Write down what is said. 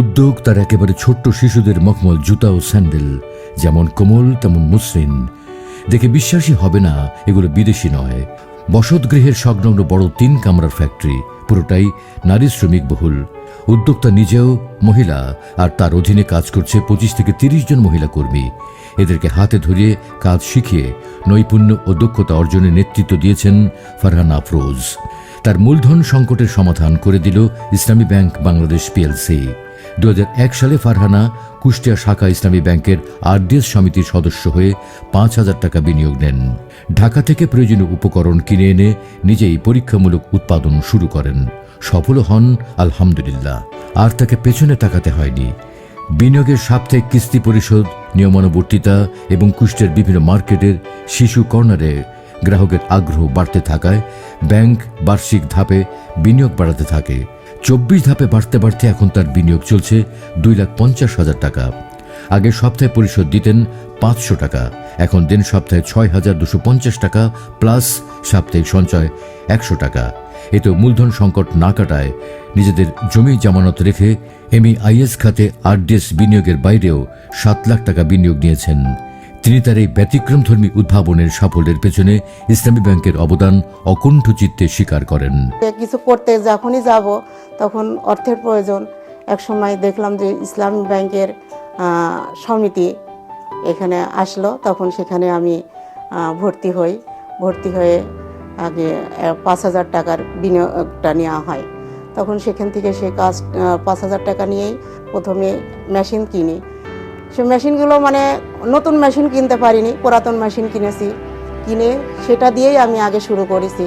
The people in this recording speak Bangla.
উদ্যোগ তার একেবারে ছোট্ট শিশুদের মখমল জুতা ও স্যান্ডেল, যেমন কোমল, তেমন মসৃণ। দেখে বিশ্বাসই হবে না, এগুলো বিদেশি নয়। বসতগৃহের সংলগ্ন বড় তিন কামরার ফ্যাক্টরি, পুরোটাই নারী শ্রমিক বহুল। উদ্যোক্তা নিজেও মহিলা, আর তার অধীনে কাজ করছে পঁচিশ থেকে তিরিশ জন মহিলা কর্মী। এদেরকে হাতে ধরিয়ে কাজ শিখিয়ে নৈপুণ্য ও দক্ষতা অর্জনে নেতৃত্ব দিয়েছেন ফারহান আফরোজ। তার মূলধন সংকটের সমাধান করে দিল ইসলামী ব্যাংক বাংলাদেশ পিএলসি। দু সালে ফারহানা কুষ্টিয়া শাখা ইসলামী ব্যাংকের আরডিএস সমিতির সদস্য হয়ে পাঁচ হাজার টাকা বিনিয়োগ নেন। ঢাকা থেকে প্রয়োজনীয় উপকরণ কিনে এনে নিজেই পরীক্ষামূলক উৎপাদন শুরু করেন। সফল হন, আলহামদুলিল্লাহ। আর তাকে পেছনে তাকাতে হয়নি। বিনিয়োগের সাপ্তাহিক কিস্তি পরিশোধ, নিয়মানুবর্তিতা এবং কুষ্টের বিভিন্ন মার্কেটের শিশু কর্নারে গ্রাহকের আগ্রহ বাড়তে থাকায় ব্যাংক বার্ষিক ধাপে বিনিয়োগ বাড়াতে থাকে। চব্বিশ ধাপে বাড়তে বাড়তে এখন তার বিনিয়োগ চলছে দুই লাখ পঞ্চাশ হাজার টাকা। আগে সপ্তাহে পরিশোধ দিতেন পাঁচশো টাকা, এখন দিন সপ্তাহে ছয় হাজার দুশো পঞ্চাশ টাকা প্লাস সাপ্তাহিক সঞ্চয় একশো টাকা। এতে মূলধন সংকট না কাটায় নিজেদের জমি জামানত রেখে এমইআইএস খাতে আরডিএস বিনিয়োগের বাইরেও সাত লাখ টাকা বিনিয়োগ নিয়েছেন। তিনি তার এই ব্যতিক্রমধর্মী উদ্ভাবনের সাফল্যের পেছনে ইসলামী ব্যাংকের অবদান অকুণ্ঠ চিত্তে স্বীকার করেন। কিছু করতে যখনই যাব, তখন অর্থের প্রয়োজন। এক সময় দেখলাম যে ইসলামী ব্যাংকের সমিতি এখানে আসলো, তখন সেখানে আমি ভর্তি হই। ভর্তি হয়ে আগে পাঁচ হাজার টাকার বিনিয়োগটা নেওয়া হয়। তখন সেখান থেকে সে কাজ পাঁচ হাজার টাকা নিয়েই প্রথমে মেশিন কিনি। সে মেশিনগুলো মানে নতুন মেশিন কিনতে পারিনি, পুরাতন মেশিন কিনেছি। কিনে সেটা দিয়েই আমি আগে শুরু করেছি।